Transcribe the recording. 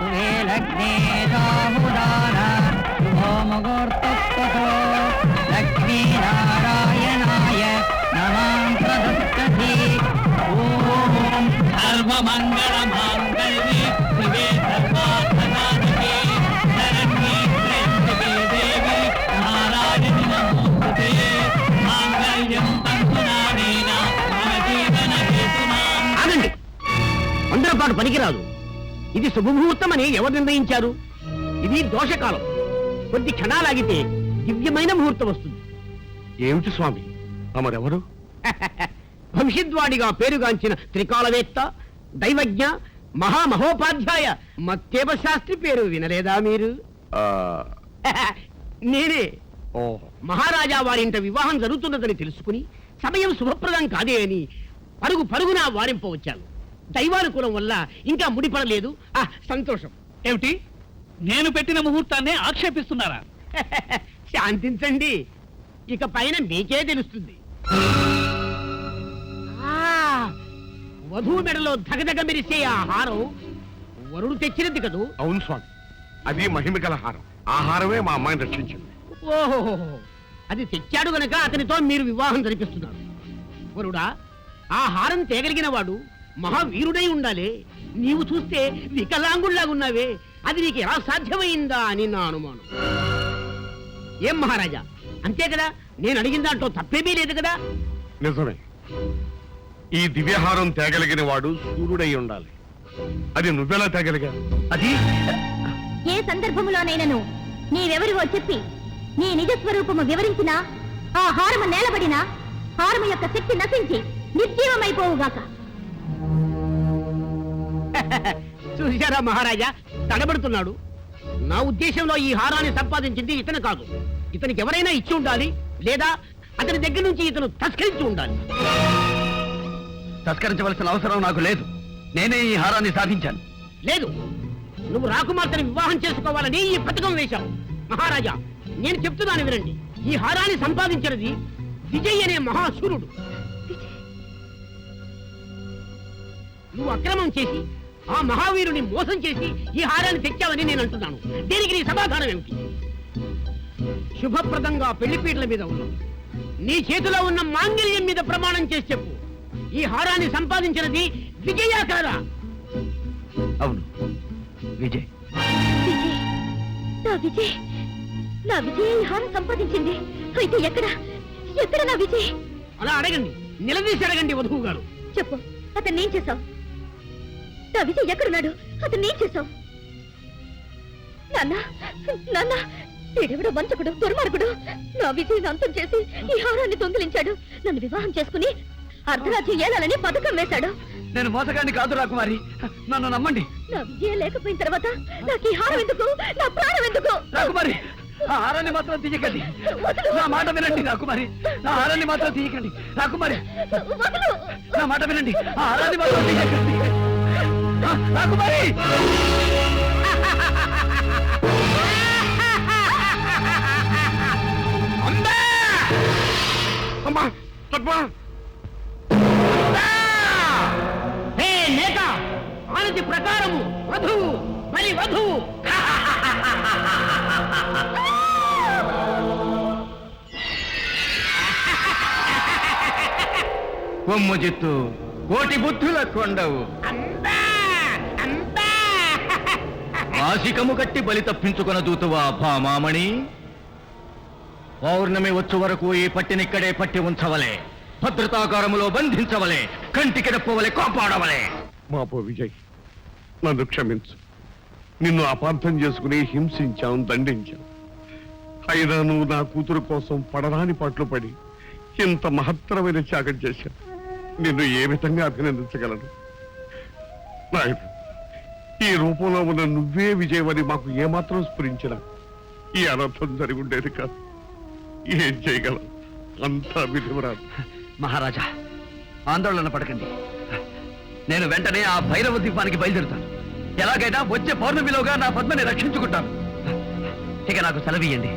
శుభే లగ్నే సాముదాన శుభో ముహూర్తస్వతో లక్ష్మీనారాయణాయ నమాం ప్రదత్తతి ఓం సర్వమంగళ మాంగళ్యే శివే సర్వార్థసాధకే శరణ్యే త్ర్యంబకే దేవి నారాయణి నమోస్తుతే మాంగళ్యం తంతునానేన మమ జీవన హేతునాం ఆగండి అందరం పాటు పనికిరాదు ఇది శుభముహూర్తం అని ఎవరు నిర్ణయించారు? ఇది దోషకాలం. కొద్ది క్షణాలాగితే దివ్యమైన ముహూర్తం వస్తుంది. ఏమిటి స్వామి? తమరెవరు? భవిష్యద్వాడిగా పేరుగాంచిన త్రికాలవేత్త దైవజ్ఞ మహామహోపాధ్యాయ మత్తేవ శాస్త్రి పేరు వినలేదా మీరు? ఆ, నేనే. ఓ. మహారాజా వారింట వివాహం జరుగుతున్నదని తెలుసుకుని సమయం శుభప్రదం కాదే అని పరుగు పరుగున వారింపవచ్చాను. దైవానుకూలం వల్ల ఇంకా ముడిపడలేదు. ఆ సంతోషం. ఏమిటి? నేను పెట్టిన ముహూర్తాన్ని ఆక్షేపిస్తున్నారా? శాంతించండి. ఇక పైన మీకే తెలుస్తుంది. ఆ, వధువు మెడలో ధగధగ మెరిసే ఆ హారం వరుడు తెచ్చినది కదూ? అవును స్వామి. అది మహిమ గల హారం. ఆ హారమే మా అమ్మాయిని రక్షించింది. ఓహో. అది తెచ్చాడు గనక అతనితో మీరు వివాహం జరిపిస్తున్నారు. వరుడా ఆ హారం తేగలిగిన వాడు మహావీరుడై ఉండాలి. నీవు చూస్తే వికలాంగుళ్ళాగున్నావే అది నీకు ఎలా సాధ్యమైందా అని నా అనుమానం. ఏం మహారాజా? అంతే కదా? నేను అడిగిన దాంట్లో తప్పేమీ లేదు కదా? నిజమే. ఈ దివ్యహారం తేగలిగిన వాడు సూర్యుడై ఉండాలి. అది నువ్వెలా తేగలిగా? అది? ఏ సందర్భములోనైనను నీవెవరివో చెప్పి నీ నిజ స్వరూపము వివరించినా ఆ హారము నేలబడినా హారము యొక్క శక్తి నశించి నిర్జీవమైపోవుగాక. చూశారా మహారాజా? తడబడుతున్నాడు. నా ఉద్దేశంలో ఈ హారాన్ని సంపాదించింది ఇతను కాదు. ఇతనికి ఎవరైనా ఇచ్చి ఉండాలి లేదా అతని దగ్గర నుంచి ఇతను తస్కరించి ఉండాలి. తస్కరించవలసిన అవసరం నాకు లేదు. నేనే ఈ హారాన్ని సాధించాను. లేదు. నువ్వు రాకుమార్తెను వివాహం చేసుకోవాలని ఈ పథకం వేశావు. మహారాజా నేను చెప్తున్నాను వినండి. ఈ హారాన్ని సంపాదించినది విజయ్ అనే మహాశూరుడు నువ్వు అక్రమం చేసి ఆ మహావీరుని మోసం చేసి ఈ హారాన్ని తెచ్చావని నేను అంటున్నాను. దీనికి నీ సమాధానం ఏమిటి? శుభప్రదంగా పెళ్ళిపీటల మీద ఉన్నావు. నీ చేతిలో ఉన్న మాంగళ్యం మీద ప్రమాణం చేసి చెప్పు. ఈ హారాన్ని సంపాదించినది విజయా కాదా అవును. విజయ్. విజయ్. నా విజయ్. నా విజయ్ ఈ హారం సంపాదించింది. అయితే ఎక్కడ? ఎక్కడ నా విజయ్? అలా అడగండి. నిలదీసి అడగండి వధువు గారు. చెప్పు. అతన్ని ఏం చేశావు? నా విజయ్ ఎక్కడున్నాడు? అతన్ని ఏం చేశావు? నాన్న నాన్న వీడెవడో వంచకుడు దుర్మార్గుడు. నా విజయ్ అంతం చేసి ఈ హారాన్ని దొంగిలించాడు. నన్ను వివాహం చేసుకుని అర్ధరాజ్యం ఏలాలని పథకం వేశాడు. నేను మోసగాన్ని కాదు రాకుమారి. నన్ను నమ్మండి. నా విజయం లేకపోయిన తర్వాత నాకు ఈ హారం ఎందుకు? నా ప్రాణం ఎందుకు? రాకుమారి ఆ హారాన్ని మాత్రం తీయకండి. నా మాట వినండి రాకుమారి. నా హారాన్ని మాత్రం తీయకండి. రాకుమారి నా మాట వినండి. ఆ హారాన్ని మాత్రం తీయకండి. రాకుమారి అమ్మా ఆనతి ప్రకారము వధువు మరి వధువు కొమ్ము జిత్తు కోటి బుద్ధుల కొండవు. అంతా ఆశికము కట్టి బలి తప్పించుకొన దూతువా భామామణి. పౌర్ణమి వచ్చు వరకు ఈ పట్టినిక్కడే పట్టి ఉంచవలే. భద్రతాకారములో బంధించవలే. కంటికి రెప్పవలే కాపాడవలే. మాపో విజయ్ నన్ను క్షమించు. నిన్ను అపార్థం చేసుకుని హింసించాం దండించాం. అయినా నువ్వు నా కూతురు కోసం పడరాని పాటలు పడి ఇంత మహత్తరమైన త్యాగం చేశాను నిన్ను ఏ విధంగా అభినందించగలను? నాయుడు ఈ రూపంలో ఉన్న నువ్వే విజయమని మాకు ఏమాత్రం స్ఫురించిన ఈ అనర్థం జరిగి ఉండేది కాదు. ఏం చేయగలం? అంతా విధివరాదు. మహారాజా ఆందోళన పడకండి. నేను వెంటనే ఆ భైరవ ద్వీపానికి బయలుదేరుతాను. ఎలాగైనా వచ్చే పౌర్ణమిలోగా నా పద్మని రక్షించుకుంటాను. ఇక నాకు సెలవియండి